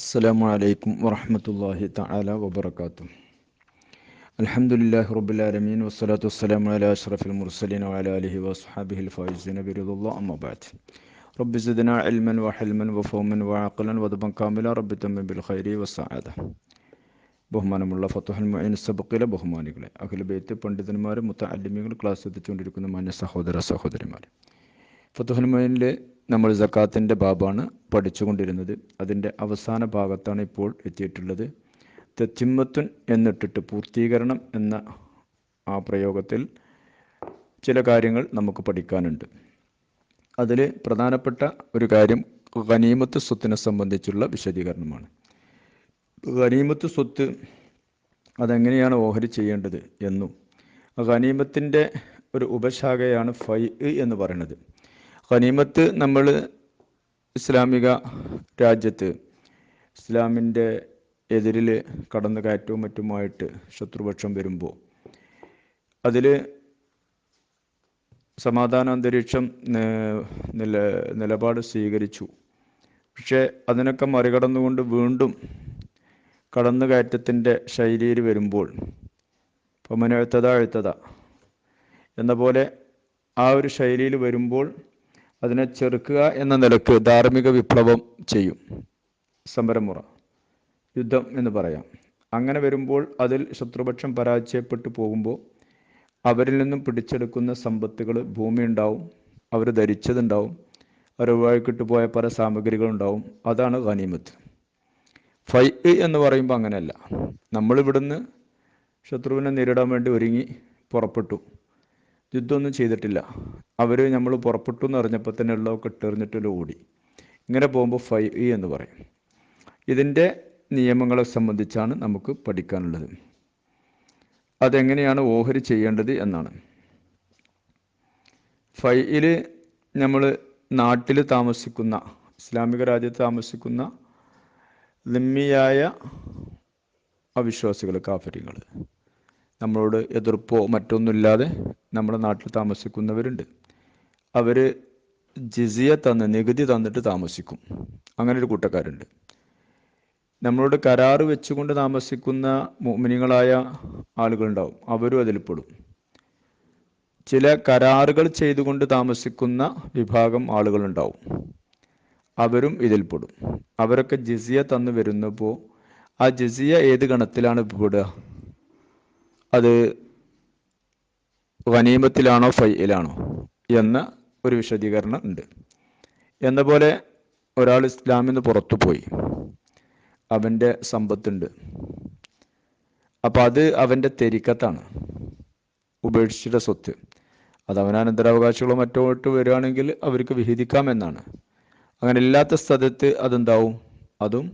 السلام عليكم ورحمة الله تعالى وبركاته. الحمد لله رب العالمين والصلاة والسلام على أشرف المرسلين وعلى آله وصحبه الفائزين برضا الله أما بعد. رب زدنا علما وحلما وفهما وعقلا ودبا كاملا رب تم بالخير والسعادة. بهمان الله فتح المعين السبق إلى بهمان إلى أكل بيت بندد المار متعلمين كلاس تتون لكنا ما نسخ ودرس أخذ المار فتح المعين നമ്മൾ ജക്കാത്തിന്റെ ബാബാണ് പഠിച്ചുകൊണ്ടിരുന്നത്. അതിന്റെ അവസാന ഭാഗത്താണ് ഇപ്പോൾ എത്തിയിട്ടുള്ളത്. തെച്ചിമ്മത്തുൻ എന്നിട്ടിട്ട് പൂർത്തീകരണം എന്ന ആ പ്രയോഗത്തിൽ ചില കാര്യങ്ങൾ നമുക്ക് പഠിക്കാനുണ്ട്. അതിൽ പ്രധാനപ്പെട്ട ഒരു കാര്യം ഖനീമത്ത് സ്വത്തിനെ സംബന്ധിച്ചുള്ള വിശദീകരണമാണ്. ഖനീമത്ത് സ്വത്ത് അതെങ്ങനെയാണ് ഓഹരി ചെയ്യേണ്ടത് എന്നും ഖനീമത്തിന്റെ ഒരു ഉപശാഖയാണ് ഫൈ എന്ന് പറയുന്നത്. ഖനീമത്ത് നമ്മൾ ഇസ്ലാമിക രാജ്യത്ത് ഇസ്ലാമിന്റെ എതിരിൽ കടന്നു കയറ്റവും മറ്റുമായിട്ട് ശത്രുപക്ഷം വരുമ്പോൾ അതിൽ സമാധാന അന്തരീക്ഷം നില നിലപാട് സ്വീകരിച്ചു. പക്ഷേ അതിനൊക്കെ മറികടന്നുകൊണ്ട് വീണ്ടും കടന്നുകയറ്റത്തിന്റെ ശൈലിയിൽ വരുമ്പോൾ പമനെഴുത്തത എഴുത്തത. എന്ന പോലെ ആ ഒരു ശൈലിയിൽ വരുമ്പോൾ അതിനെ ചെറുക്കുക എന്ന നിലയ്ക്ക് ധാർമ്മിക വിപ്ലവം ചെയ്യും. സമരമുറ യുദ്ധം എന്ന് പറയാം. അങ്ങനെ വരുമ്പോൾ അതിൽ ശത്രുപക്ഷം പരാജയപ്പെട്ടു പോകുമ്പോൾ അവരിൽ നിന്നും പിടിച്ചെടുക്കുന്ന സമ്പത്തുകൾ ഭൂമി ഉണ്ടാവും അവർ ധരിച്ചതുണ്ടാവും അവർ ഒഴിവാക്കിട്ട് പോയ പല സാമഗ്രികളുണ്ടാവും. അതാണ് ഖനീമത്ത് ഫൈ എന്ന് പറയുമ്പോൾ അങ്ങനെയല്ല. നമ്മളിവിടുന്ന് ശത്രുവിനെ നേരിടാൻ വേണ്ടി ഒരുങ്ങി പുറപ്പെട്ടു. യുദ്ധമൊന്നും ചെയ്തിട്ടില്ല. അവർ നമ്മൾ പുറപ്പെട്ടു എന്ന് അറിഞ്ഞപ്പോൾ തന്നെ ഉള്ളതൊക്കെ ഇട്ടെറിഞ്ഞിട്ട് ഓടി. ഇങ്ങനെ പോകുമ്പോൾ ഫൈ എന്ന് പറയും. ഇതിന്റെ നിയമങ്ങളെ സംബന്ധിച്ചാണ് നമുക്ക് പഠിക്കാനുള്ളത്. അതെങ്ങനെയാണ് ഓഹരി ചെയ്യേണ്ടത് എന്നാണ്. ഫൈയിൽ നമ്മൾ നാട്ടിൽ താമസിക്കുന്ന ഇസ്ലാമിക രാജ്യത്ത് താമസിക്കുന്ന ലിമ്മിയായ അവിശ്വാസികൾ കാഫര്യങ്ങൾ നമ്മളോട് എതിർപ്പോ മറ്റൊന്നുമില്ലാതെ നമ്മുടെ നാട്ടിൽ താമസിക്കുന്നവരുണ്ട്. അവർ ജിസിയ തന്ന് നികുതി തന്നിട്ട് താമസിക്കും. അങ്ങനെ ഒരു കൂട്ടക്കാരുണ്ട്. നമ്മളോട് കരാറ് വെച്ചുകൊണ്ട് താമസിക്കുന്ന മോമിനികളായ ആളുകളുണ്ടാവും. അവരും അതിൽപ്പെടും പെടും. ചില കരാറുകൾ ചെയ്തുകൊണ്ട് താമസിക്കുന്ന വിഭാഗം ആളുകളുണ്ടാവും. അവരും ഇതിൽപ്പെടും അവരൊക്കെ ജിസിയ തന്നു വരുന്നപ്പോൾ ആ ജിസിയ ഏത് ഗണത്തിലാണ് പെടുക? അത് വനീമത്തിലാണോ ഫൈയിലാണോ എന്ന ഒരു വിശദീകരണം ഉണ്ട്. എന്ന പോലെ ഒരാൾ ഇസ്ലാമിൽ നിന്ന് പുറത്തു പോയി. അവന്റെ സമ്പത്തുണ്ട്. അപ്പം അത് അവന്റെ തെരിക്കത്താണ്. ഉപേക്ഷിച്ചിട്ട സ്വത്ത്. അത് അവനന്തരാവകാശികളോ മറ്റോ ഇട്ട് വരികയാണെങ്കിൽ അവർക്ക് വിഹിതിക്കാമെന്നാണ് അങ്ങനെ ഇല്ലാത്ത സ്ഥലത്ത് അതെന്താവും? അതും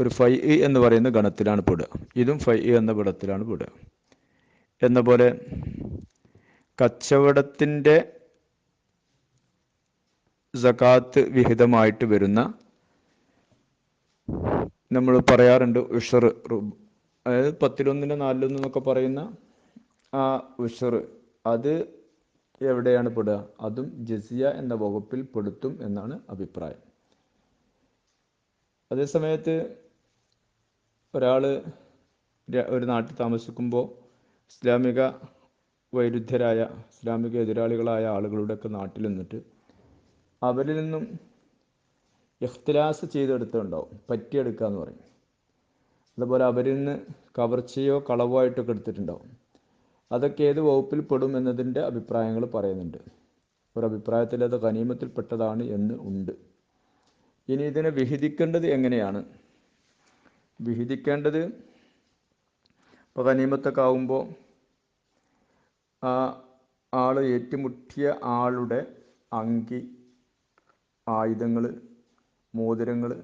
ഒരു ഫൈ എന്ന് പറയുന്ന ഗണത്തിലാണ് പെടുക. ഇതും ഫൈ എന്ന ഗണത്തിലാണ് പെടുക. എന്ന പോലെ കച്ചവടത്തിന്റെ സകാത്ത് വിഹിതമായിട്ട് വരുന്ന നമ്മൾ പറയാറുണ്ട് ഉഷർ അതായത് പത്തിലൊന്നിന്റെ നാലിലൊന്നൊക്കെ പറയുന്ന ആ ഉഷർ അത് എവിടെയാണ് പെടുക? അതും ജസിയ എന്ന വകുപ്പിൽ പെടുത്തും എന്നാണ് അഭിപ്രായം. അതേസമയത്ത് ഒരാൾ ഒരു നാട്ടിൽ താമസിക്കുമ്പോൾ ഇസ്ലാമിക വൈരുദ്ധരായ ഇസ്ലാമിക എതിരാളികളായ ആളുകളുടെയൊക്കെ നാട്ടിൽ നിന്നിട്ട് അവരിൽ നിന്നും ഇഖ്തിലാസ് ചെയ്തെടുത്തുണ്ടാവും പറ്റിയെടുക്കുക എന്ന് പറയും. അതുപോലെ അവരിൽ നിന്ന് കവർച്ചയോ കളവോ ആയിട്ടൊക്കെ എടുത്തിട്ടുണ്ടാവും. അതൊക്കെ ഏത് വകുപ്പിൽ പെടും എന്നതിന്റെ അഭിപ്രായങ്ങൾ പറയുന്നുണ്ട്. ഒരു അഭിപ്രായത്തിൽ അത് ഖനീമത്തിൽപ്പെട്ടതാണ് എന്ന് ഉണ്ട്. ഇനി ഇതിനെ വിഹിതിക്കേണ്ടത് എങ്ങനെയാണ്? വിഹിതിക്കേണ്ടത് ഇപ്പോൾ ഗനീമത്തൊക്കെ ആകുമ്പോൾ ആ ആൾ ഏറ്റുമുട്ടിയ ആളുടെ അങ്കി ആയുധങ്ങൾ മോതിരങ്ങൾ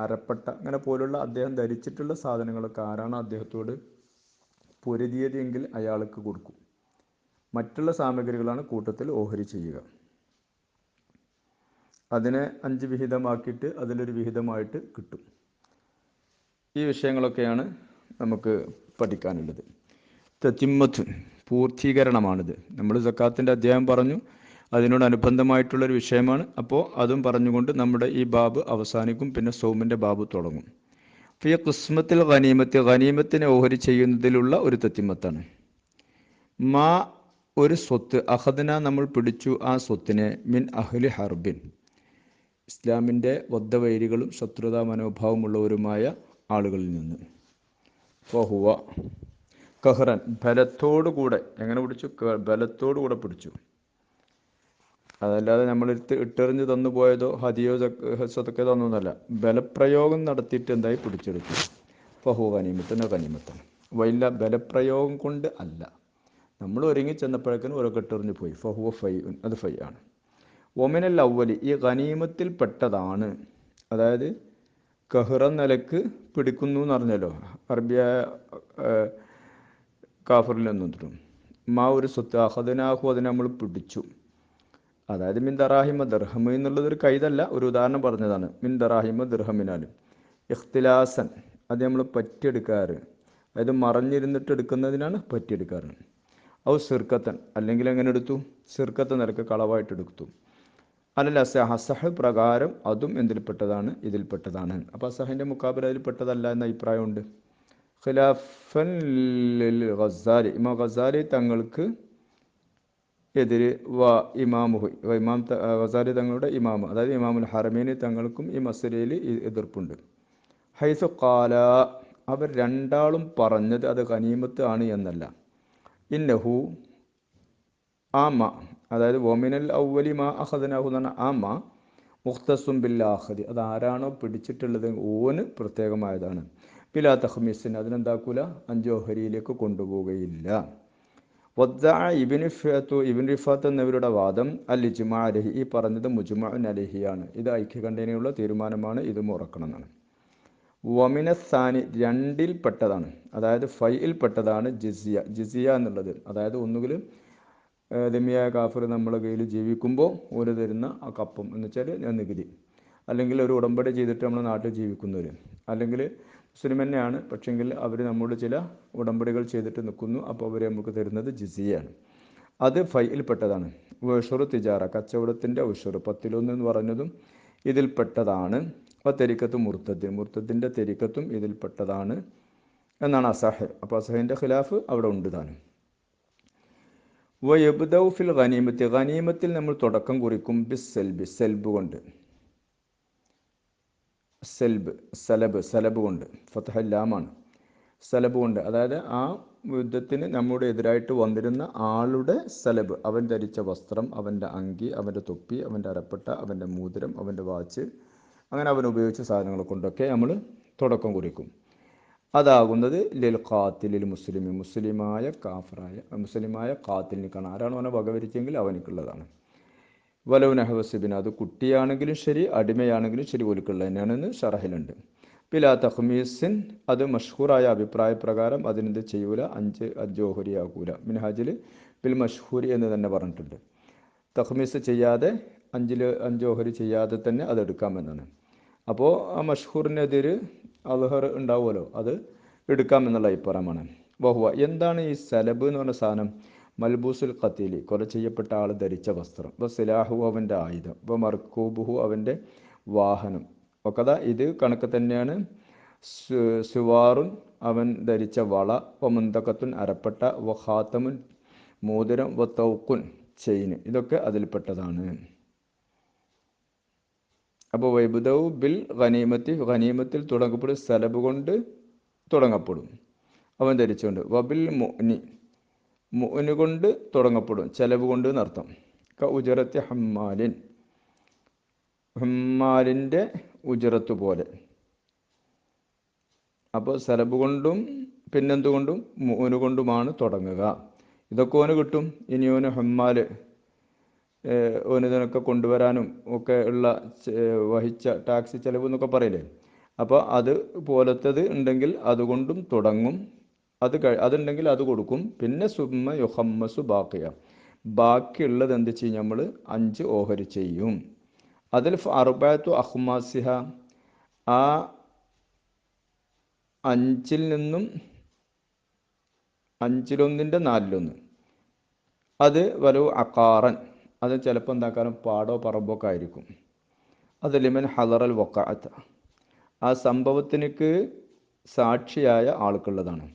അരപ്പട്ട അങ്ങനെ പോലുള്ള അദ്ദേഹം ധരിച്ചിട്ടുള്ള സാധനങ്ങളൊക്കെ ആരാണ് അദ്ദേഹത്തോട് പൊരുതിയതെങ്കിൽ അയാൾക്ക് കൊടുക്കും. മറ്റുള്ള സാമഗ്രികളാണ് കൂട്ടത്തിൽ ഓഹരി ചെയ്യുക. അതിനെ അഞ്ച് വിഹിതമാക്കിയിട്ട് അതിലൊരു വിഹിതമായിട്ട് കിട്ടും. ഈ വിഷയങ്ങളൊക്കെയാണ് നമുക്ക് പഠിക്കാനുള്ളത്. തെത്തിമ്മത്ത് പൂർത്തീകരണമാണിത്. നമ്മൾ സക്കാത്തിന്റെ അധ്യായം പറഞ്ഞു. അതിനോട് അനുബന്ധമായിട്ടുള്ളൊരു വിഷയമാണ്. അപ്പോൾ അതും പറഞ്ഞുകൊണ്ട് നമ്മുടെ ഈ ബാബ് അവസാനിക്കും. പിന്നെ സോമിന്റെ ബാബ് തുടങ്ങും. ഫിയ കുസ്മത്തിൽ ഖനീമത്ത് ഖനീമത്തിനെ ഓഹരി ചെയ്യുന്നതിലുള്ള ഒരു തത്തിമത്താണ് മാ ഒരു സ്വത്ത് അഹദന നമ്മൾ പിടിച്ചു ആ സ്വത്തിനെ മിൻ അഹ്ലി ഹർബിൻ. ഇസ്ലാമിന്റെ വദ്ധവൈരികളും ശത്രുതാ മനോഭാവമുള്ളവരുമായ ആളുകളിൽ നിന്ന്. ഫഹുവ കഹ്റൻ ബലത്തോടുകൂടെ എങ്ങനെ പിടിച്ചു? ബലത്തോടുകൂടെ പിടിച്ചു. അതല്ലാതെ നമ്മൾ ഇട്ടെറിഞ്ഞ് തന്നു പോയതോ ഹദിയോ സ്വതൊക്കെ തന്നൊന്നല്ല ബലപ്രയോഗം നടത്തിയിട്ട് എന്തായി? പിടിച്ചെടുത്തു. ഫഹുവ കനിമത്തനോ കനിമത്തനോ വൈല ബലപ്രയോഗം കൊണ്ട് അല്ല. നമ്മൾ ഒരുങ്ങി ചെന്നപ്പോഴേക്കും ഓരോ കെട്ടെറിഞ്ഞ് പോയി. ഫഹുവ ഫൈ അത് ഫൈ ആണ്. ഒമിനൽ അവലി ഈ ഗനീമത്തിൽ പെട്ടതാണ്. അതായത് കഹ്റ നിലയ്ക്ക് പിടിക്കുന്നു എന്ന് പറഞ്ഞല്ലോ അറബിയ കാഫറിൽ നിന്നും മാ ഒരു സ്വത്ത് അഹദനാഹു അതിനെ നമ്മൾ പിടിച്ചു. അതായത് മിൻ ദറാഹിമ ദർഹമ എന്നുള്ളത് ഒരു കൈതല്ല ഒരു ഉദാഹരണം പറഞ്ഞതാണ്. മിൻ ദറാഹിമ ദർഹമിനാലും. ഇഖ്തിലാസൻ അത് നമ്മൾ പറ്റിയെടുക്കാറ്. അതായത് മറഞ്ഞിരുന്നിട്ട് എടുക്കുന്നതിനാണ് പറ്റിയെടുക്കാറ്. ഔ സിർക്കത്തൻ അല്ലെങ്കിൽ എങ്ങനെ എടുത്തു? സിർക്കത്തൻ നിരക്ക് കളവായിട്ട് എടുത്തു. അല്ലല്ല അസഹ അസഹ് പ്രകാരം അതും എന്തിൽപ്പെട്ടതാണ്? ഇതിൽപ്പെട്ടതാണ്. അപ്പോൾ അസഹിന്റെ മുക്കാബില അതിൽപ്പെട്ടതല്ല എന്ന അഭിപ്രായമുണ്ട്. ഖിലാഫൻ ഖസാലി ഇമാം ഖസാലി തങ്ങൾക്ക് എതിര് വ ഇമാമുഹു. ഇമാം ഖസാലി തങ്ങളുടെ ഇമാമ്. അതായത് ഇമാമുൽ ഹറമീനി തങ്ങൾക്കും ഈ മസലയിൽ എതിർപ്പുണ്ട്. ഹൈസു കാല അവർ രണ്ടാളും പറഞ്ഞത് അത് ഖനീമത്ത് ആണ് എന്നല്ല. ഇന്നഹു ആമ അതായത് വോമിനൽ ഔവലി മാ അഹദനാഹു എന്ന് പറഞ്ഞാൽ ആമ മുഖ്തസും ബില്ലാഹദി. അത് ആരാണോ പിടിച്ചിട്ടുള്ളത് ഓന് പ്രത്യേകമായതാണ്. ബിലാ തഹ്മീസിന് അതിനെന്താക്കൂല? അഞ്ചോഹരിയിലേക്ക് കൊണ്ടുപോവുകയില്ല. വദ്ദ ഇബിൻ ഫത്തു ഇബിൻ റിഫാത്ത് എന്നിവരുടെ വാദം അൽ ഇജ്മാ അലഹി ഈ പറഞ്ഞത് മുജ്മഅൻ അലഹിയാണ്. ഇത് ഐക്യകണ്ഠേനയുള്ള തീരുമാനമാണ്. ഇത് എന്നാണ് വമിനസാനി രണ്ടിൽ പെട്ടതാണ് അതായത് ഫൈയിൽ പെട്ടതാണ് ജിസിയ. ജിസിയ എന്നുള്ളത്. അതായത് ഒന്നുകിൽ ദമിയായ കാഫർ നമ്മളെ കയ്യിൽ ജീവിക്കുമ്പോൾ ഓര് തരുന്ന ആ കപ്പം എന്ന് വെച്ചാൽ നികുതി. അല്ലെങ്കിൽ ഒരു ഉടമ്പടി ചെയ്തിട്ട് നമ്മൾ നാട്ടിൽ ജീവിക്കുന്നവർ അല്ലെങ്കിൽ മുസ്ലിം തന്നെയാണ് പക്ഷെങ്കിൽ അവർ നമ്മോട് ചില ഉടമ്പടികൾ ചെയ്തിട്ട് നിൽക്കുന്നു അപ്പോൾ അവർ നമുക്ക് തരുന്നത് ജിസിയാണ്. അത് ഫൈയിൽപ്പെട്ടതാണ്. ഉഷറു തിജാറ കച്ചവടത്തിന്റെ ഉഷുർ പത്തിലൊന്ന് എന്ന് പറഞ്ഞതും ഇതിൽപ്പെട്ടതാണ്. അപ്പോൾ തെരിക്കത്ത് മുർത്തദ്ദീൻ മുർത്തദ്ദിന്റെ തെരിക്കത്തും ഇതിൽപ്പെട്ടതാണ് എന്നാണ് അസഹ്. അപ്പോൾ അസഹിന്റെ ഖിലാഫ് അവിടെ ഉണ്ട് താനും. വയബ്ദൗ ഫിൽ ഖനീമത്ത് ഖനീമത്തിൽ നമ്മൾ തുടക്കം കുറിക്കും ബിസ് സെൽബി സെൽബ് കൊണ്ട്. സെൽബ് സലബ് സലബ് കൊണ്ട്. ഫത്തഹല്ലാമാണ് സലബ് കൊണ്ട്. അതായത് ആ യുദ്ധത്തിന് നമ്മുടെ എതിരായിട്ട് വന്നിരുന്ന ആളുടെ സലബ് അവൻ ധരിച്ച വസ്ത്രം അവന്റെ അങ്കി അവന്റെ തൊപ്പി അവന്റെ അരപ്പട്ട അവന്റെ മോതിരം അവന്റെ വാച്ച് അങ്ങനെ അവൻ ഉപയോഗിച്ച സാധനങ്ങൾ കൊണ്ടൊക്കെ നമ്മൾ തുടക്കം കുറിക്കും. അതാകുന്നത് ലിൽ ഖാത്തിലിൽ മുസ്ലിം മുസ്ലിമായ കാഫറായ മുസ്ലിമായ ഖാത്തിലിനിക്കാണ്. ആരാണ് അവനെ വകവരിച്ചെങ്കിൽ അവനിക്കുള്ളതാണ്. വലവ് നഹവസിബിന് അത് കുട്ടിയാണെങ്കിലും ശരി അടിമയാണെങ്കിലും ശരി ഒലുക്കുള്ള തന്നെയാണെന്ന് ഷറഹിലുണ്ട്. പിലാ തഹ്മീസിൻ അത് മഷ്ഹൂറായ അഭിപ്രായ പ്രകാരം അതിനെന്ത് ചെയ്യൂല അഞ്ച് അഞ്ചോഹരിയാകൂല മിൻഹാജിൽ ബിൽ മഷ്ഹൂരി എന്ന് തന്നെ പറഞ്ഞിട്ടുണ്ട്. തഹ്മീസ് ചെയ്യാതെ അഞ്ചിൽ അഞ്ചോഹരി ചെയ്യാതെ തന്നെ അത് എടുക്കാമെന്നാണ് അപ്പോൾ ആ മഷ്ഹൂറിനെതിര് അൽഹർ ഉണ്ടാവുമല്ലോ അത് എടുക്കാം എടുക്കാമെന്നുള്ള അഭിപ്രായമാണ്. ബഹുവ എന്താണ് ഈ സലബ് എന്ന് പറഞ്ഞ സാധനം? മൽബൂസുൽ ഖത്തീലി കൊല ചെയ്യപ്പെട്ട ആൾ ധരിച്ച വസ്ത്രം. ഇപ്പോൾ സിലാഹു അവന്റെ ആയുധം ഇപ്പോൾ മർക്കൂബുഹു അവന്റെ വാഹനം. ഒക്കത ഇത് കണക്ക് തന്നെയാണ്. സുവാറുൻ അവൻ ധരിച്ച വള വ മുന്തക്കത്തുൻ അരപ്പട്ട വ മോതിരം വ തൗക്കുൻ ചെയിൻ ഇതൊക്കെ അതിൽപ്പെട്ടതാണ്. അപ്പോൾ വൈബുദവ് ബിൽ ഖനീമത്തി ഖനീമത്തിൽ തുടങ്ങപ്പെടും സലബ് കൊണ്ട് തുടങ്ങപ്പെടും. അവൻ ധരിച്ചുകൊണ്ട് വബിൽ മുനി മുന് കൊണ്ട് തുടങ്ങപ്പെടും. ചെലവ് കൊണ്ട് എന്നർത്ഥം. ക ഉജറത്തി ഹമ്മാലിൻ ഹമ്മാലിന്റെ ഉജറത്ത് പോലെ. അപ്പോൾ സലബ് കൊണ്ടും പിന്നെന്തുകൊണ്ടും മുന് കൊണ്ടുമാണ് തുടങ്ങുക. ഇതൊക്കെ ഓന് കിട്ടും. ഇനി ഓന് ഹമ്മാൽ ഏഹ് ഓന് ഇതിനൊക്കെ കൊണ്ടുവരാനും ഒക്കെ ഉള്ള വഹിച്ച ടാക്സി ചെലവ് എന്നൊക്കെ പറയില്ലേ? അപ്പോൾ അത് പോലത്തത് ഉണ്ടെങ്കിൽ അതുകൊണ്ടും തുടങ്ങും. അത് അതുണ്ടെങ്കിൽ അത് കൊടുക്കും. പിന്നെ സുമ്മ യുഹമ്മസു ബാക്കിയ. ബാക്കിയുള്ളത് എന്ത് ചെയ്യും നമ്മൾ അഞ്ച് ഓഹരി ചെയ്യും. അതിൽ അറുബാത്തു അഹ്മാസിഹ. ആ അഞ്ചിൽ നിന്നും അഞ്ചിലൊന്നിന്റെ നാലിലൊന്ന്. അത് വലു അക്കാറൻ അത് ചിലപ്പോൾ എന്താക്കാനും പാടോ പറമ്പൊക്കെ ആയിരിക്കും. അത് ലിമൻ ഹലറൽ വക്കാത്ത ആ സംഭവത്തിനക്ക് സാക്ഷിയായ ആൾക്കുള്ളതാണ്.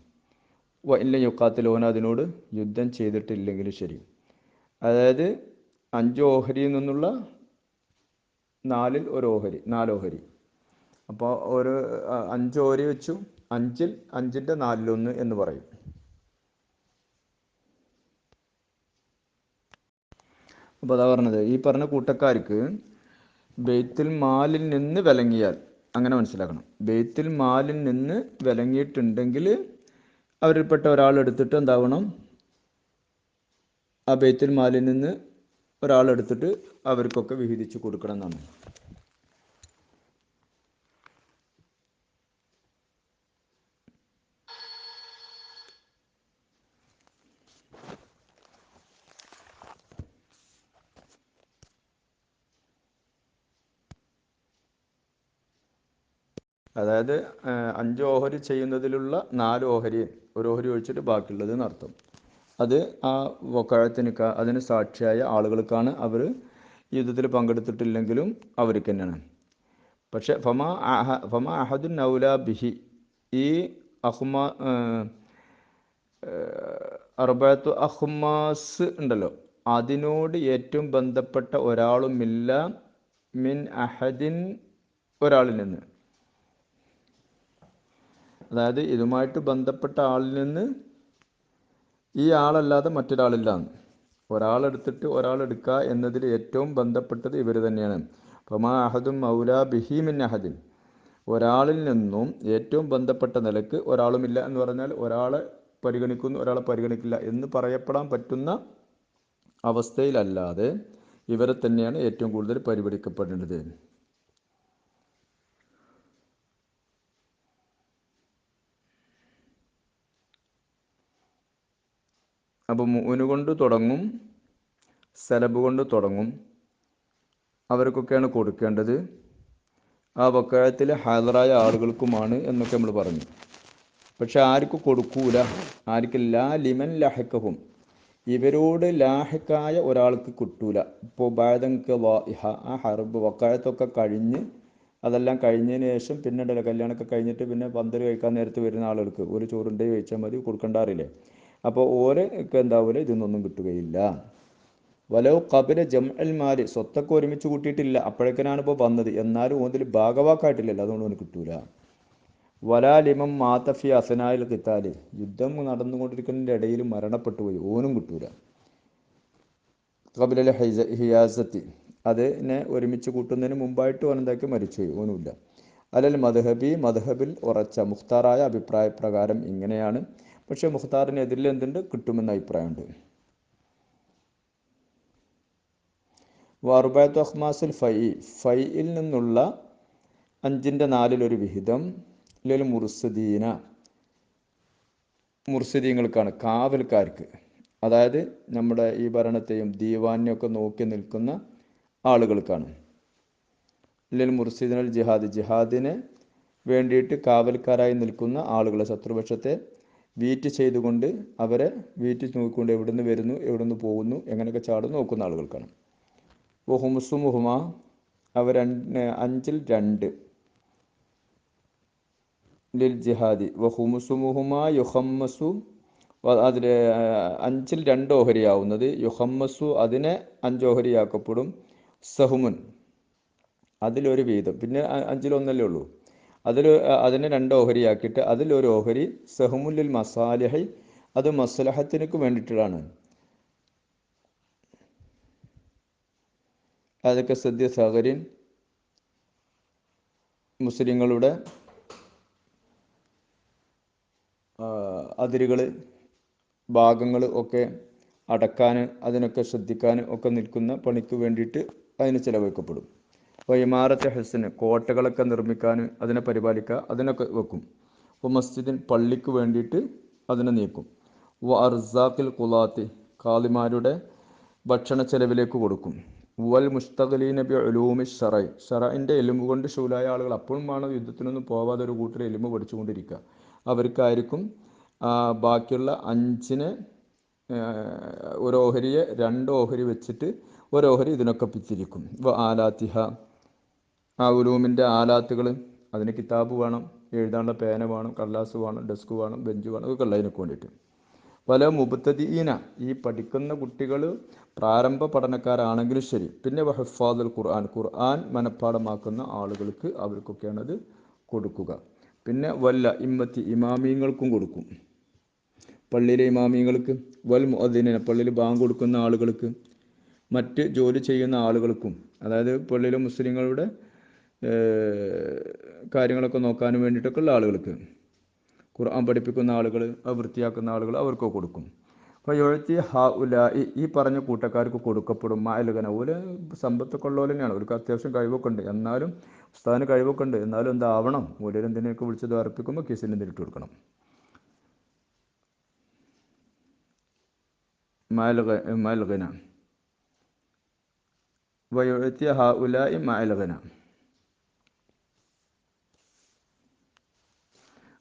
ഇല്ല യുക്കാത്തിൽ ഓൻ അതിനോട് യുദ്ധം ചെയ്തിട്ടില്ലെങ്കിലും ശരി. അതായത് അഞ്ച് ഓഹരിയിൽ നിന്നുള്ള നാലിൽ ഒരു ഓഹരി നാലോഹരി അപ്പോൾ ഒരു അഞ്ച് ഓഹരി വെച്ചു. അഞ്ചിൽ അഞ്ചിന്റെ നാലിലൊന്ന് എന്ന് പറയും. അപ്പോൾ അതാ പറഞ്ഞത് ഈ പറഞ്ഞ കൂട്ടക്കാർക്ക് ബെയ്ത്തിൽ മാലിൽ നിന്ന് വിലങ്ങിയാൽ അങ്ങനെ മനസ്സിലാക്കണം. ബെയ്ത്തിൽ മാലിൽ നിന്ന് വിലങ്ങിയിട്ടുണ്ടെങ്കിൽ അവരിൽപ്പെട്ട ഒരാൾ എടുത്തിട്ട് എന്താവണം? ആ ബെയ്ത്തിൽ മാലിൽ നിന്ന് ഒരാൾ എടുത്തിട്ട് അവർക്കൊക്കെ വിഹിതിച്ച് കൊടുക്കണം എന്നാണ്. അതായത് അഞ്ച് ഓഹരി ചെയ്യുന്നതിലുള്ള നാല് ഓഹരി ഒരു ഓഹരി ഒഴിച്ചിട്ട് ബാക്കിയുള്ളത് എന്നർത്ഥം. അത് ആ വക്കാഴത്തിന് അതിന് സാക്ഷിയായ ആളുകൾക്കാണ് അവർ യുദ്ധത്തിൽ പങ്കെടുത്തിട്ടില്ലെങ്കിലും അവർക്ക് തന്നെയാണ്. പക്ഷെ ഫമ അഹ ഫമ അഹദുൻ നൗല ബിഹി ഈ അഹ്മ അറുപത്തു അഹ്മാസ് ഉണ്ടല്ലോ അതിനോട് ഏറ്റവും ബന്ധപ്പെട്ട ഒരാളുമില്ല മിൻ അഹദിൻ ഒരാളിൽ നിന്ന്. അതായത് ഇതുമായിട്ട് ബന്ധപ്പെട്ട ആളിൽ നിന്ന് ഈ ആളല്ലാതെ മറ്റൊരാളില്ല. ഒരാളെടുത്തിട്ട് ഒരാളെടുക്കുക എന്നതിൽ ഏറ്റവും ബന്ധപ്പെട്ടത് ഇവർ തന്നെയാണ്. ഫമാ അഹദും മൗല ബിഹിമിൻ അഹദിൻ ഒരാളിൽ നിന്നും ഏറ്റവും ബന്ധപ്പെട്ട നിലയ്ക്ക് ഒരാളുമില്ല എന്ന് പറഞ്ഞാൽ ഒരാളെ പരിഗണിക്കുന്നു ഒരാളെ പരിഗണിക്കില്ല എന്ന് പറയപ്പെടാൻ പറ്റുന്ന അവസ്ഥയിലല്ലാതെ ഇവരെ തന്നെയാണ് ഏറ്റവും കൂടുതൽ പരിഗണിക്കപ്പെടേണ്ടത്. അപ്പോൾ മൂന്ന് കൊണ്ട് തുടങ്ങും സലബ് കൊണ്ട് തുടങ്ങും. അവർക്കൊക്കെയാണ് കൊടുക്കേണ്ടത്. ആ വക്കായത്തിൽ ഹാജറായ ആളുകൾക്കുമാണ് എന്നൊക്കെ നമ്മൾ പറഞ്ഞു. പക്ഷെ ആർക്ക് കൊടുക്കൂല? ആർക്ക് ലാ ലിമൻ ലഹക്കവും ഇവരോട് ലാഹക്കായ ഒരാൾക്ക് കിട്ടൂല. ഇപ്പോൾ ബാദങ്ക വാഹ ആ ഹർബ് വക്കായത്തൊക്കെ കഴിഞ്ഞ് അതെല്ലാം കഴിഞ്ഞതിന് ശേഷം പിന്നെ കല്യാണമൊക്കെ കഴിഞ്ഞിട്ട് പിന്നെ പന്തൽ കഴിക്കാൻ നേരത്ത് വരുന്ന ആളുകൾക്ക് ഒരു ചോറുണ്ടേ കഴിച്ചാൽ മതി കൊടുക്കണ്ടാറില്ലേ? അപ്പോൾ ഓരൊക്കെ എന്താവില്ല ഇതിന്നൊന്നും കിട്ടുകയില്ല. വലവ് കപില ജം അൽ മാൽ. സ്വത്തൊക്കെ ഒരുമിച്ച് കൂട്ടിയിട്ടില്ല. അപ്പോഴേക്കനാണ് ഇപ്പോൾ വന്നത്. എന്നാലും ഓന്തിൽ ഭാഗവാക്കായിട്ടില്ലല്ലോ. അതുകൊണ്ട് ഓന് കിട്ടൂല. വലാലിമം മാതഫി അസനായിൽ കിത്താൽ യുദ്ധം നടന്നുകൊണ്ടിരിക്കുന്നതിന്റെ ഇടയിൽ മരണപ്പെട്ടു പോയി. ഓനും കിട്ടൂല. കപില ഹിയാസത്തി. അതിനെ ഒരുമിച്ച് കൂട്ടുന്നതിന് മുമ്പായിട്ട് ഓനെന്താക്കി മരിച്ചു മരിച്ചുപോയി ഓനുമില്ല. അലൽ മദ്ഹബി മദ്ഹബിൽ ഉറച്ച മുഖ്താറായ അഭിപ്രായ പ്രകാരം ഇങ്ങനെയാണ് പക്ഷേ മുഖ്താറിന് അതിൽ എന്തുണ്ട്? കിട്ടുമെന്ന അഭിപ്രായമുണ്ട്. വാറുബാത്ത് അഹ്മാസുൽ ഫൈ ഫൈയിൽ നിന്നുള്ള അഞ്ചിന്റെ നാലിലൊരു വിഹിതം ലിൽ മുർസദീന. മുർസദീങ്ങൾക്കാണ് കാവൽക്കാർക്ക്. അതായത് നമ്മുടെ ഈ ഭരണത്തെയും ദീവാനെയൊക്കെ നോക്കി നിൽക്കുന്ന ആളുകൾക്കാണ്. ലിൽ മുർസിദിനൽ ജിഹാദ് ജിഹാദിന് വേണ്ടിയിട്ട് കാവൽക്കാരായി നിൽക്കുന്ന ആളുകൾ ശത്രുപക്ഷത്തെ വീറ്റ് ചെയ്തുകൊണ്ട് അവരെ വീറ്റ് നോക്കിക്കൊണ്ട് എവിടുന്ന് വരുന്നു എവിടുന്ന് പോകുന്നു എങ്ങനെയൊക്കെ ചാടും നോക്കുന്ന ആളുകൾക്കാണ്. ഹുമുസു മുഹുമ അവ രണ്ട് അഞ്ചിൽ രണ്ട്. ലിൽ ജിഹാദി. വഹുമുസു മുഹുമ യുഹമ്മസു അതിൽ അഞ്ചിൽ രണ്ട് ഓഹരിയാവുന്നത്. യുഹമ്മസു അതിനെ അഞ്ചോഹരിയാക്കപ്പെടും സഹുമുൻ അതിലൊരു വീതം. പിന്നെ അഞ്ചിലൊന്നല്ലേ ഉള്ളൂ. അതിൽ അതിനെ രണ്ട് ഓഹരിയാക്കിയിട്ട് അതിലൊരു ഓഹരി സഹമുല്ലിൽ മസാലിഹി അത് മസ്ലഹത്തിനക്ക് വേണ്ടിയിട്ടുള്ളതാണ്. അതൊക്കെ സദ്യ സഹരിൻ മുസ്ലിങ്ങളുടെ അതിരുകൾ ഭാഗങ്ങൾ ഒക്കെ അടക്കാൻ അതിനൊക്കെ ശ്രദ്ധിക്കാൻ ഒക്കെ നിൽക്കുന്ന പണിക്ക് വേണ്ടിയിട്ട് അതിന് ചിലവഴിക്കപ്പെടും. ഇമാറത്തെ ഹെസ്സിന് കോട്ടകളൊക്കെ നിർമ്മിക്കാൻ അതിനെ പരിപാലിക്കുക അതിനൊക്കെ വെക്കും. അപ്പോൾ മസ്ജിദിൻ പള്ളിക്ക് വേണ്ടിയിട്ട് അതിനെ നീക്കും. വർസാഖിൽ കുലാത്തി കാലിമാരുടെ ഭക്ഷണ ചെലവിലേക്ക് കൊടുക്കും. വൽ മുസ്തഖലി നബി അലൂമി ഷറൈ ഷറൈന്റെ എലുമ്പ് കൊണ്ട് ശൂലായ ആളുകൾ അപ്പോഴും വേണം യുദ്ധത്തിനൊന്നും പോവാതെ ഒരു കൂട്ടർ എലുമ്പ് പഠിച്ചുകൊണ്ടിരിക്കുക. അവർക്കായിരിക്കും ബാക്കിയുള്ള അഞ്ചിന് ഒരു ഓഹരിയെ രണ്ട് ഓഹരി വെച്ചിട്ട് ഓരോഹരി ഇതിനൊക്കെ പിച്ചിരിക്കും ആലാത്തിഹ ആ ഉലൂമിന്റെ ആലാത്തുകൾ അതിന് കിതാബ് വേണം എഴുതാനുള്ള പേന വേണം കടലാസ് വേണം ഡെസ്ക് വേണം ബെഞ്ച് വേണം ഇതൊക്കെ ഉള്ളതിനൊക്കെ വേണ്ടിയിട്ട്. പല മുബത്തദീന ഈ പഠിക്കുന്ന കുട്ടികൾ പ്രാരംഭ പഠനക്കാരാണെങ്കിലും ശരി. പിന്നെ വഹഫാദുൽ ഖുർആൻ ഖുർആൻ മനഃപ്പാടമാക്കുന്ന ആളുകൾക്ക് അവർക്കൊക്കെയാണ് അത് കൊടുക്കുക. പിന്നെ വല്ല ഇമ്മത്തി ഇമാമിയങ്ങൾക്കും കൊടുക്കും. പള്ളിയിലെ ഇമാമിയങ്ങൾക്ക് വൽ മുഅദ്ദിനിന പള്ളിയിൽ ബാങ്ക് കൊടുക്കുന്ന ആളുകൾക്ക് മറ്റ് ജോലി ചെയ്യുന്ന ആളുകൾക്കും അതായത് പള്ളിയിലെ മുസ്ലിങ്ങളുടെ കാര്യങ്ങളൊക്കെ നോക്കാനും വേണ്ടിയിട്ടൊക്കെ ഉള്ള ആളുകൾക്ക്. ഖുർആൻ പഠിപ്പിക്കുന്ന ആളുകൾ വൃത്തിയാക്കുന്ന ആളുകൾ അവർക്ക് കൊടുക്കും. അപ്പോൾ എഴുത്തി ഹ ഉല ഈ പറഞ്ഞ കൂട്ടക്കാർക്ക് കൊടുക്കപ്പെടും. മായലുകന ഒരു സമ്പത്തൊക്കെ ഉള്ള പോലെ തന്നെയാണ്. അവർക്ക് അത്യാവശ്യം കഴിവൊക്കെ ഉണ്ട്. എന്നാലും ഉസ്താദിന് കഴിവൊക്കെ ഉണ്ട്. എന്നാലും എന്താവണം? ഓലെന്തിനൊക്കെ വിളിച്ചത് അർപ്പിക്കുമ്പോൾ കിസിന് ഇട്ട് കൊടുക്കണം? മായലുക മായലുകന വയുഴത്തിയ ഹ ഉല ഈ മായലുകന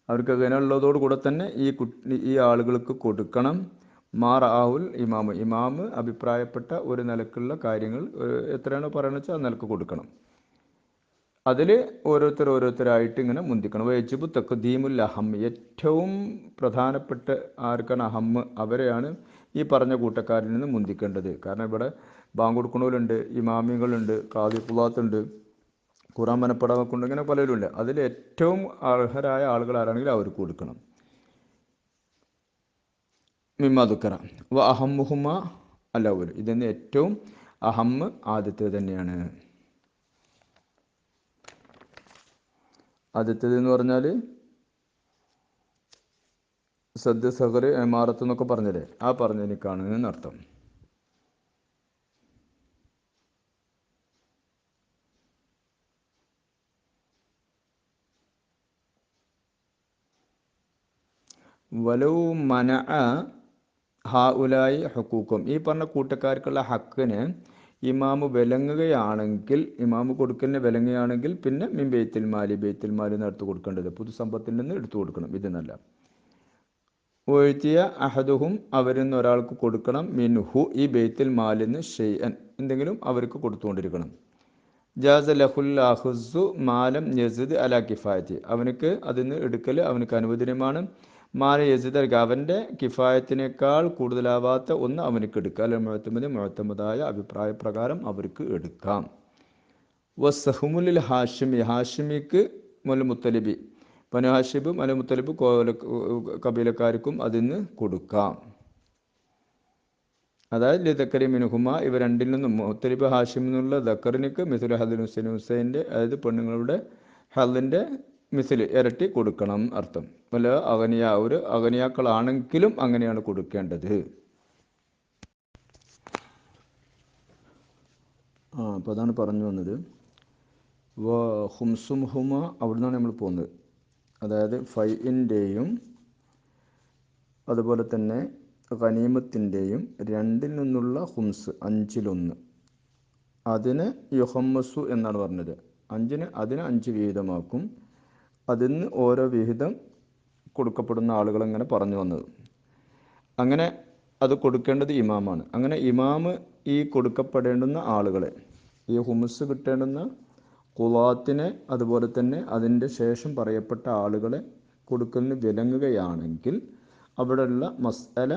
അവർക്ക് അങ്ങനെ ഉള്ളതോട് കൂടെ തന്നെ ഈ കുട്ടി ഈ ആളുകൾക്ക് കൊടുക്കണം. മാ റാഹുൽ ഇമാമ്. ഇമാമ് അഭിപ്രായപ്പെട്ട ഒരു നിലക്കുള്ള കാര്യങ്ങൾ എത്രയാണോ പറയുന്നത് വെച്ചാൽ ആ നിലയ്ക്ക് കൊടുക്കണം. അതിൽ ഓരോരുത്തർ ഓരോരുത്തരായിട്ട് ഇങ്ങനെ മുന്തിക്കണം. വയജിബു ദീമുൽ അഹം. ഏറ്റവും പ്രധാനപ്പെട്ട ആർക്കാണ് അഹമ്മ് അവരെയാണ് ഈ പറഞ്ഞ കൂട്ടക്കാരിൽ നിന്ന് മുന്തിക്കേണ്ടത്. കാരണം ഇവിടെ ബാങ്ക് കൊടുക്കണവരുണ്ട് ഇമാമികളുണ്ട് കാതി കുലാത്തുണ്ട് ഖുറാൻ മനപ്പെടാമൊക്കെ ഉണ്ട് ഇങ്ങനെ പലരും ഉണ്ട് അതിൽ ഏറ്റവും അർഹരായ ആളുകൾ ആരാണെങ്കിൽ അവർക്ക് കൊടുക്കണം. മിമ്മാദുക്കറ വ അഹമ്മുഹുമ ഒരു. ഇതെന്ന് ഏറ്റവും അഹമ്മ് ആദ്യത്തെ തന്നെയാണ്. ആദ്യത്തേത് എന്ന് പറഞ്ഞാൽ സദ്യ സഹറ് എമാറത്ത് എന്നൊക്കെ പറഞ്ഞല്ലേ? ആ പറഞ്ഞതിനേക്കാണ് എന്നർത്ഥം. വലൗ മന ഹാ ഉലായി ഹക്കൂക്കും. ഈ പറഞ്ഞ കൂട്ടക്കാർക്കുള്ള ഹക്കിന് ഇമാമ് വിലങ്ങുകയാണെങ്കിൽ ഇമാമ് കൊടുക്കലിന് വിലങ്ങുകയാണെങ്കിൽ പിന്നെ മിൻ ബെയ്ത്തിൽ മാലി ബെയ്ത്തിൽ മാലി നിന്ന് എടുത്ത് കൊടുക്കേണ്ടത്. പൊതുസമ്പത്തിൽ നിന്ന് എടുത്തു കൊടുക്കണം ഇതെന്നല്ല ഒഴുത്തിയ അഹദുഹും അവരിൽ നിന്ന് ഒരാൾക്ക് കൊടുക്കണം മിൻഹു ഈ ബെയ്ത്തിൽ മാലിന്ന് ഷെയ്യൻ എന്തെങ്കിലും അവർക്ക് കൊടുത്തുകൊണ്ടിരിക്കണം. ജാസ ലഹുൽ അഹുസു മാലം യസിദ് അല കിഫായത്തി. അവനക്ക് അതിന് എടുക്കൽ അവനക്ക് അനുവദനീയമാണ്. മാല യസിദ് ഗാവന്റെ അവന്റെ കിഫായത്തിനേക്കാൾ കൂടുതലാവാത്ത ഒന്ന് അവനക്ക് എടുക്കാം. അല്ലെ? മുഴത്തമതി മുഴത്തമതായ അഭിപ്രായ പ്രകാരം അവർക്ക് എടുക്കാം. വസഹുമുലിൽ ഹാഷിമി ഹാഷിമിക്ക് മുലമുത്തലിബി പനു ഹാഷിബ് മലമുത്തലിബ് കോല കബീലക്കാർക്കും അതിന് കൊടുക്കാം. അതായത് ലിതക്കരി മിനുഹുമ ഇവ രണ്ടിൽ നിന്നും മുത്തലിബ് ഹാഷിം എന്നുള്ള ദക്കറിനിക്ക് മിസുൽ ഹദിൻ ഹുസൈൻ ഹുസൈന്റെ അതായത് പെണ്ണുങ്ങളുടെ ഹലിന്റെ മിസിൽ ഇരട്ടി കൊടുക്കണം അർത്ഥം. വല്ല അഗനിയ ഒരു അഗനിയാക്കളാണെങ്കിലും അങ്ങനെയാണ് കൊടുക്കേണ്ടത്. ആ അപ്പോൾ അതാണ് പറഞ്ഞു വന്നത്. ഹുംസും ഹുമ അവിടെ നിന്നാണ് നമ്മൾ പോകുന്നത്. അതായത് ഫൈഇന്റെയും അതുപോലെ തന്നെ ഖനീമത്തിന്റെയും രണ്ടിൽ നിന്നുള്ള ഹുംസ് അഞ്ചിലൊന്ന്. അതിന് യുഹമ്മസു എന്നാണ് പറഞ്ഞത്. അഞ്ചിന് അതിന് അഞ്ച് വീതമാക്കും അതിന് ഓരോ വിഹിതം കൊടുക്കപ്പെടുന്ന ആളുകൾ അങ്ങനെ പറഞ്ഞു വന്നത്? അങ്ങനെ അത് കൊടുക്കേണ്ടത് ഇമാമാണ്. അങ്ങനെ ഇമാമ് ഈ കൊടുക്കപ്പെടേണ്ടുന്ന ആളുകളെ ഈ ഹുമസ് കിട്ടേണ്ടുന്ന കുലാത്തിനെ അതുപോലെ തന്നെ അതിന്റെ ശേഷം പറയപ്പെട്ട ആളുകളെ കൊടുക്കലിന് വിലങ്ങുകയാണെങ്കിൽ അവിടെയുള്ള മസ്അല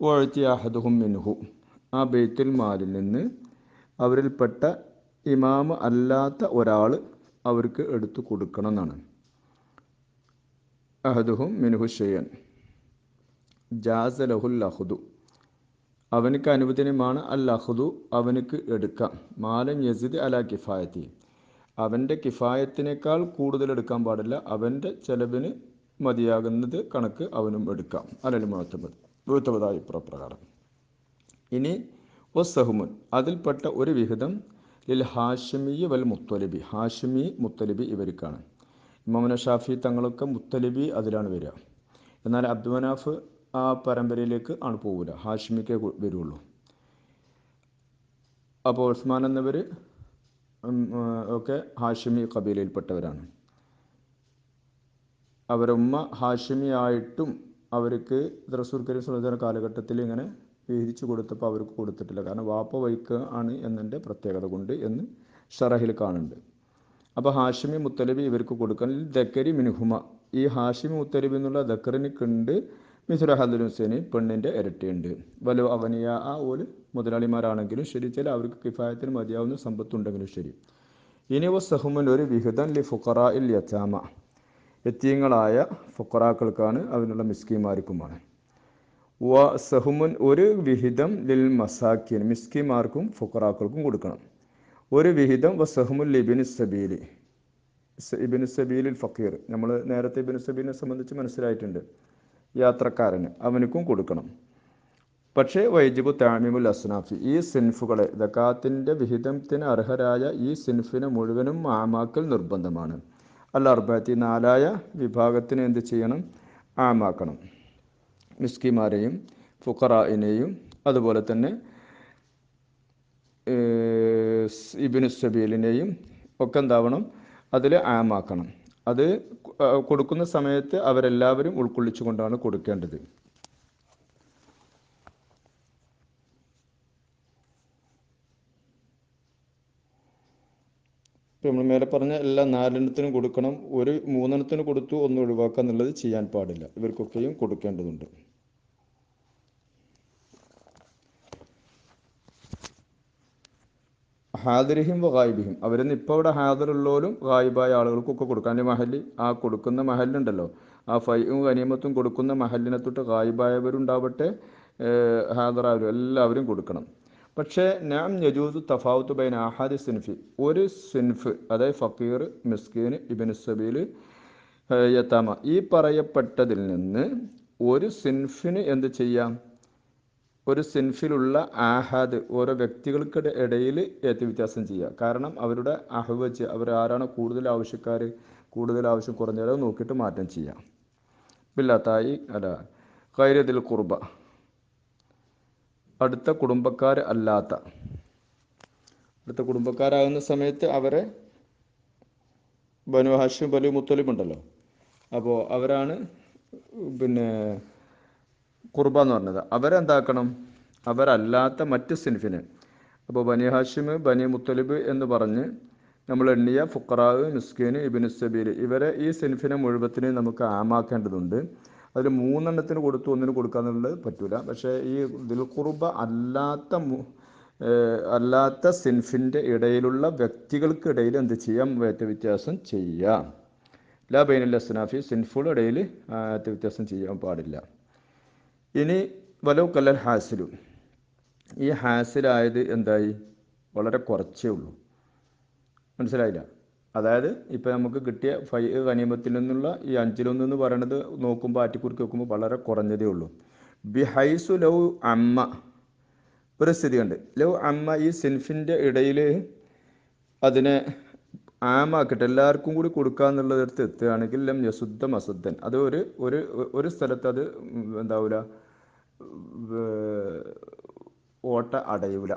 വഴത്തിയാഹദുഹും മിൻഹു. ആ ബെയ്ത്തുൽ മാലിൽ നിന്ന് അവരിൽപ്പെട്ട ഇമാമ് അല്ലാത്ത ഒരാൾ അവർക്ക് എടുത്തു കൊടുക്കണം എന്നാണ് അഹദുഹും മിനുഹുഷയ്യൻ ഷെയ്യൻ. ജാസ ലഹുൽ അഹുദു അവനക്ക് അനുവദനീയമാണ് അൽ അഹുദു അവനക്ക് എടുക്കാം. മാലം യസിദ് അല കിഫായത്തി. അവന്റെ കിഫായത്തിനേക്കാൾ കൂടുതൽ എടുക്കാൻ പാടില്ല. അവന്റെ ചെലവിന് മതിയാകുന്നത് കണക്ക് അവനും എടുക്കാം. അല്ലെങ്കിൽ മുഴത്തപ്പത് മുഴത്തബതായി പ്രകാരം. ഇനി ഒസഹുമുൻ അതിൽപ്പെട്ട ഒരു വിഹിതം ലിൽ ഹാഷിമി വൽ മുത്തലിബി. ഹാഷിമി മുത്തലിബി ഇവർക്കാണ്. ഇമാമന ഷാഫി തങ്ങളൊക്കെ മുത്തലിബി അതിലാണ് വരിക. എന്നാൽ അബ്ദുമനാഫ് ആ പരമ്പരയിലേക്ക് ആണ് പോകില്ല ഹാഷിമിക്കേ വരുള്ളൂ. അപ്പോൾ ഉസ്മാൻ എന്നവർ ഒക്കെ ഹാഷിമി കബീലയിൽപ്പെട്ടവരാണ്. അവരുമ്മ ഹാഷിമി ആയിട്ടും അവർക്ക് റസൂൽ കരീം സുലൈഖാൻ കാലഘട്ടത്തിൽ ഇങ്ങനെ വിഹിച്ചു കൊടുത്തപ്പോൾ അവർക്ക് കൊടുത്തിട്ടില്ല. കാരണം വാപ്പ വൈക്ക് ആണ് എന്നതിന്റെ പ്രത്യേകത കൊണ്ട് എന്ന് ഷറഹിൽ കാണുന്നുണ്ട്. അപ്പോൾ ഹാഷിമി മുത്തലബി ഇവർക്ക് കൊടുക്കാൻ ദക്കരി മിനുഹുമ ഈ ഹാഷിമി മുത്തലബി എന്നുള്ള ദക്കറിന് കണ്ട് മിസുര ഹദുൽ ഹുസൈന് പെണ്ണിന്റെ ഇരട്ടിയുണ്ട്. വലോ അവനിയ ആ ഒരു മുതലാളിമാരാണെങ്കിലും ശരി ചില അവർക്ക് കിഫായത്തിന് മതിയാവുന്ന സമ്പത്തുണ്ടെങ്കിലും ശരി. ഇനി വ സഹുമൻ ഒരു വിഹിതൻ ലി ഫുഖറ ഇൽ യച്ചാമ യത്തീങ്ങളായ ഫുഖറാക്കൾക്കാണ് അതിനുള്ള മിസ്കിമാർക്കുമാണ് വ സഹുമുൻ ഒരു വിഹിതം ലിൽ മസാക്കിൻ മിസ്കിമാർക്കും ഫുക്കറാക്കൾക്കും കൊടുക്കണം. ഒരു വിഹിതം വ സഹമുൽ ഇബിന് സബീലി. ഇബിൻ സബീലിൽ ഫക്കീർ. നമ്മൾ നേരത്തെ ഇബിൻ സബീലിനെ സംബന്ധിച്ച് മനസ്സിലായിട്ടുണ്ട്. യാത്രക്കാരന് അവനക്കും കൊടുക്കണം. പക്ഷേ വൈജിബു താമിമുൽ അസ്നാഫി ഈ സിൻഫുകളെ ദക്കാത്തിന്റെ വിഹിതത്തിന് അർഹരായ ഈ സിൻഫിനെ മുഴുവനും ആമാക്കൽ നിർബന്ധമാണ്. അല്ല അർബത്തി നാലായ വിഭാഗത്തിന് എന്ത് ചെയ്യണം? ആമാക്കണം. മിസ്കിമാരെയും ഫുഖറായിനെയും അതുപോലെ തന്നെ ഇബിനു സബീലിനെയും ഒക്കെ എന്താവണം അതിൽ ആമാക്കണം. അത് കൊടുക്കുന്ന സമയത്ത് അവരെല്ലാവരും ഉൾക്കൊള്ളിച്ചുകൊണ്ടാണ് കൊടുക്കേണ്ടത്. നമ്മൾ മേലെ പറഞ്ഞ എല്ലാ നാലെണ്ണത്തിനും കൊടുക്കണം. ഒരു മൂന്നെണ്ണത്തിന് കൊടുത്തു ഒന്ന് ഒഴിവാക്കുക എന്നുള്ളത് ചെയ്യാൻ പാടില്ല. ഇവർക്കൊക്കെയും കൊടുക്കേണ്ടതുണ്ട്. ഹാദിരിഹിം ഗായിബിഹിം അവരിന്ന് ഇപ്പോൾ ഇവിടെ ഹാദിറുള്ളവരും ഗായിബായ ആളുകൾക്കൊക്കെ കൊടുക്കാൻ മഹൽ ആ കൊടുക്കുന്ന മഹലുണ്ടല്ലോ ആ ഫൈവും ഗനീമത്തും കൊടുക്കുന്ന മഹലിനെ തൊട്ട് ഗായിബായവരുണ്ടാവട്ടെ ഹാദറായവരും എല്ലാവരും കൊടുക്കണം. പക്ഷേ ഞാൻ യജൂസ് തഫാവുത്ത് ബൈൻ ആഹാദി സിൻഫി. ഒരു സിൻഫ് അതായത് ഫക്കീർ മിസ്കീൻ ഇബിൻ സബീൽ യത്താമ ഈ പറയപ്പെട്ടതിൽ നിന്ന് ഒരു സിൻഫിന് എന്ത് ചെയ്യാം? ഒരു സിൻഫിലുള്ള ആഹാദ് ഓരോ വ്യക്തികൾക്ക് ഇടയിൽ വ്യത്യാസം ചെയ്യുക. കാരണം അവരുടെ അഹ്വച്ച് അവർ ആരാണ് കൂടുതൽ ആവശ്യക്കാർ കൂടുതൽ ആവശ്യം കുറഞ്ഞവരെ നോക്കിയിട്ട് മാറ്റം ചെയ്യാം ബില്ലാത്തായി അല്ല കൈരതിൽ കുർബ അടുത്ത കുടുംബക്കാർ അല്ലാത്ത. അടുത്ത കുടുംബക്കാരാകുന്ന സമയത്ത് അവരെ ബനു ഹാഷിം ബലു മുത്തലിം ഉണ്ടല്ലോ. അപ്പോൾ അവരാണ് പിന്നെ കുർബ എന്ന് പറഞ്ഞത്. അവരെന്താക്കണം? അവരല്ലാത്ത മറ്റ് സിൻഫിന്. അപ്പോൾ ബനി ഹാഷിം ബനി മുത്തലിബ് എന്ന് പറഞ്ഞ് നമ്മൾ എണ്ണിയ ഫുക്കറാവ് മിസ്കീന് ഇബിന് സബീൽ ഇവരെ ഈ സിൻഫിനെ മുഴുവത്തിന് നമുക്ക് ആമാക്കേണ്ടതുണ്ട്. അതിൽ മൂന്നെണ്ണത്തിന് കൊടുത്തു ഒന്നിന് കൊടുക്കാന്നുള്ളത് പറ്റൂല. പക്ഷേ ഈ ദിൽകുറുബ അല്ലാത്ത അല്ലാത്ത സിൻഫിന്റെ ഇടയിലുള്ള വ്യക്തികൾക്കിടയിൽ എന്ത് ചെയ്യാം? ഏറ്റ വ്യത്യാസം ചെയ്യാം. ലാ ബൈനുൽ അസ്നാഫി സിൻഫുകളുടെ ഇടയിൽ ഏറ്റ വ്യത്യാസം ചെയ്യാൻ പാടില്ല. ഇനി വലവ് കല്ലൽ ഹാസിലു. ഈ ഹാസിലായത് എന്തായി? വളരെ കുറച്ചേ ഉള്ളൂ. മനസ്സിലായില്ല? അതായത് ഇപ്പം നമുക്ക് കിട്ടിയ ഫൈ ഗനീമത്തിൽ നിന്നുള്ള ഈ അഞ്ചിലൊന്ന് എന്ന് പറയണത് നോക്കുമ്പോൾ ആറ്റിക്കുറുക്കി നോക്കുമ്പോൾ വളരെ കുറഞ്ഞതേ ഉള്ളൂ. ബിഹൈസു ലൗ അമ്മ. ഒരു സ്ഥിതിയുണ്ട്. ലൗ അമ്മ ഈ സിൻഫിന്റെ ഇടയിൽ അതിനെ ആമാക്കിയിട്ട് എല്ലാവർക്കും കൂടി കൊടുക്കുക എന്നുള്ളതിടത്ത് എത്തുകയാണെങ്കിൽ ലം യസുദ്ധം അസുദ്ധൻ. അത് ഒരു ഒരു ഒരു സ്ഥലത്ത് അത് എന്താവില്ല ഓട്ട അടയൂല.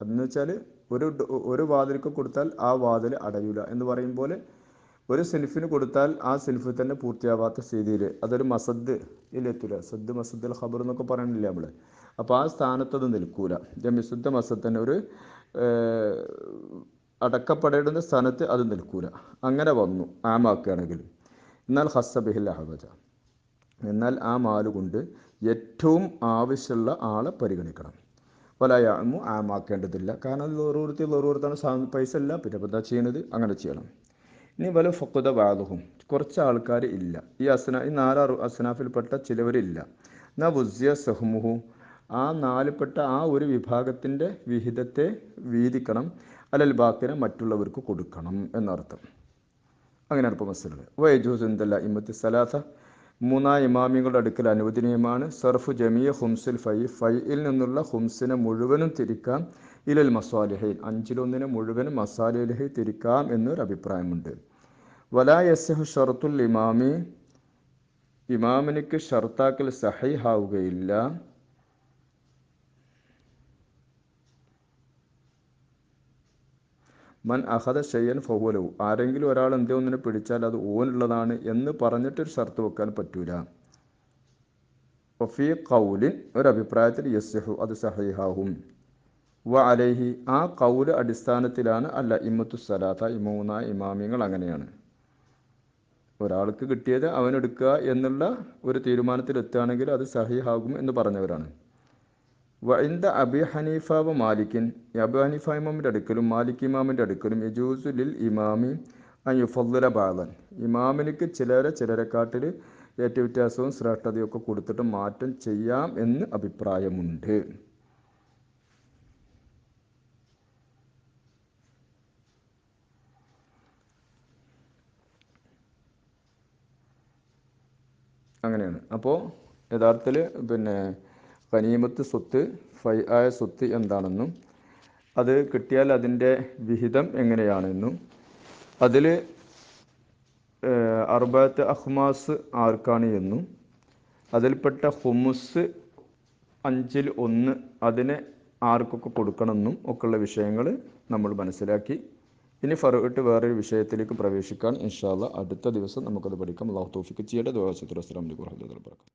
എന്ന് വെച്ചാൽ ഒരു ഒരു വാതിലിക്ക് കൊടുത്താൽ ആ വാതിൽ അടയൂല എന്ന് പറയും പോലെ ഒരു സെൽഫിന് കൊടുത്താൽ ആ സെൽഫ് തന്നെ പൂർത്തിയാവാത്ത സ്ഥിതിയിൽ അതൊരു മസദ് ഇല്ലെത്തൂല സദ് മസദ് ഖബർ എന്നൊക്കെ പറയണില്ല നമ്മൾ അപ്പോൾ ആ സ്ഥാനത്ത് അത് നിൽക്കൂല. ജമിസുദ്ധ മസദ് തന്നെ ഒരു അടക്കപ്പെടേണ്ടുന്ന സ്ഥാനത്ത് അത് നിൽക്കൂല. അങ്ങനെ വന്നു ആമാക്കുകയാണെങ്കിൽ. എന്നാൽ ഹസ്സബിഹിൽ അഹബജ എന്നാൽ ആ മാൽ കൊണ്ട് ഏറ്റവും ആവശ്യമുള്ള ആളെ പരിഗണിക്കണം. വലയാമു ആമാക്കേണ്ടതില്ല. കാരണം അത് ഓരോരുത്തർ ഓരോരുത്താണ് പൈസ ഇല്ല. പിന്നെ എന്താ ചെയ്യണത്? അങ്ങനെ ചെയ്യണം. ഇനി വല ഫക്കുത വാദവും കുറച്ച് ആൾക്കാർ ഇല്ല. ഈ അസ്ന ഈ നാലാറ് അസ്നാഫിൽപ്പെട്ട ചിലവരില്ല. എന്നാൽ വുസ്യ സഹ്മുഹു. ആ നാലിൽപ്പെട്ട ആ ഒരു വിഭാഗത്തിന്റെ വിഹിതത്തെ വീതിക്കണം. അല്ലെങ്കിൽ ബാക്കിനെ മറ്റുള്ളവർക്ക് കൊടുക്കണം എന്നർത്ഥം. അങ്ങനെയാണ് ഇപ്പോൾ മസ്സിലുള്ളത് വൈജൂസ് എന്തല്ല ഇമ്മത്തി സലാത്ത മൂന്നാം ഇമാമികളുടെ അടുക്കൽ അനുവദനീയമാണ്. സർഫ് ജമിയ ഹുംസിൽ ഫൈ ഫൈയിൽ നിന്നുള്ള ഹുംസിനെ മുഴുവനും തിരിക്കാം. ഇലൽ മസാലിഹയിൽ അഞ്ചിലൊന്നിനെ മുഴുവനും മസാലിഹി തിരിക്കാം എന്നൊരു അഭിപ്രായമുണ്ട്. വലാ യസ്ഹു ഷർത്തുൽ ഇമാമി ഇമാമിനിക്ക് ഷർത്താക്കൽ സഹിഹാവുകയില്ല. മൻ അഹദ ഷെയ്യൻ ഫൗലവു ആരെങ്കിലും ഒരാൾ എന്തേ ഒന്നിനെ പിടിച്ചാൽ അത് ഓനുള്ളതാണ് എന്ന് പറഞ്ഞിട്ടൊരു ഷർത്ത് വെക്കാൻ പറ്റൂല. ഒഫി കൗലിൻ ഒരഭിപ്രായത്തിൽ യസ്ഹു അത് സഹൈഹാഹും. വ അലൈഹി ആ കൗൽ അടിസ്ഥാനത്തിലാണ് അല്ല ഇമ്മത്തു സലാത്ത ഇമൂന്ന ഇമാമിയങ്ങൾ അങ്ങനെയാണ്. ഒരാൾക്ക് കിട്ടിയത് അവനെടുക്കുക എന്നുള്ള ഒരു തീരുമാനത്തിലെത്തുകയാണെങ്കിൽ അത് സഹിഹാകും എന്ന് പറഞ്ഞവരാണ്. വൈന്ദ അബി ഹനീഫ വ മാലിക്കിൻ. അബു ഹനീഫ ഇമാമിന്റെ അടുക്കലും മാലിക് ഇമാമിന്റെ അടുക്കലും യജൂസു ലിൽ ഇമാമി അയ്യുഫല്ല ബാലൻ ഇമാമിനിക്ക് ചിലരെ ചിലരെക്കാട്ടിൽ ഏറ്റവും വ്യത്യാസവും ശ്രേഷ്ഠതയും ഒക്കെ കൊടുത്തിട്ട് മാറ്റം ചെയ്യാം എന്ന് അഭിപ്രായമുണ്ട്. അങ്ങനെയാണ്. അപ്പോൾ യഥാർത്ഥത്തിൽ പിന്നെ ഖനീമത്ത് സ്വത്ത് ഫൈ ആയ സ്വത്ത് എന്താണെന്നും അത് കിട്ടിയാൽ അതിന്റെ വിഹിതം എങ്ങനെയാണെന്നും. അതിൽ അറുപത്ത് അഹ്മാസ് ആർക്കാണ് എന്നും. അതിൽപ്പെട്ട ഹുമുസ് അഞ്ചിൽ ഒന്ന് അതിനെ ആർക്കൊക്കെ കൊടുക്കണമെന്നും ഒക്കെയുള്ള വിഷയങ്ങൾ നമ്മൾ മനസ്സിലാക്കി. ഇനി ഫറുവിട്ട് വേറൊരു വിഷയത്തിലേക്ക് പ്രവേശിക്കാൻ ഇൻഷാല്ല അടുത്ത ദിവസം നമുക്കത് പഠിക്കാം. അള്ളാഹു തോഫിക്ക് ചെയ്യേണ്ട ദോഹസുത്തുറസ്ലാം അലൈക്കും വർഹമത്തുള്ളാഹി വബറകാതുഹു.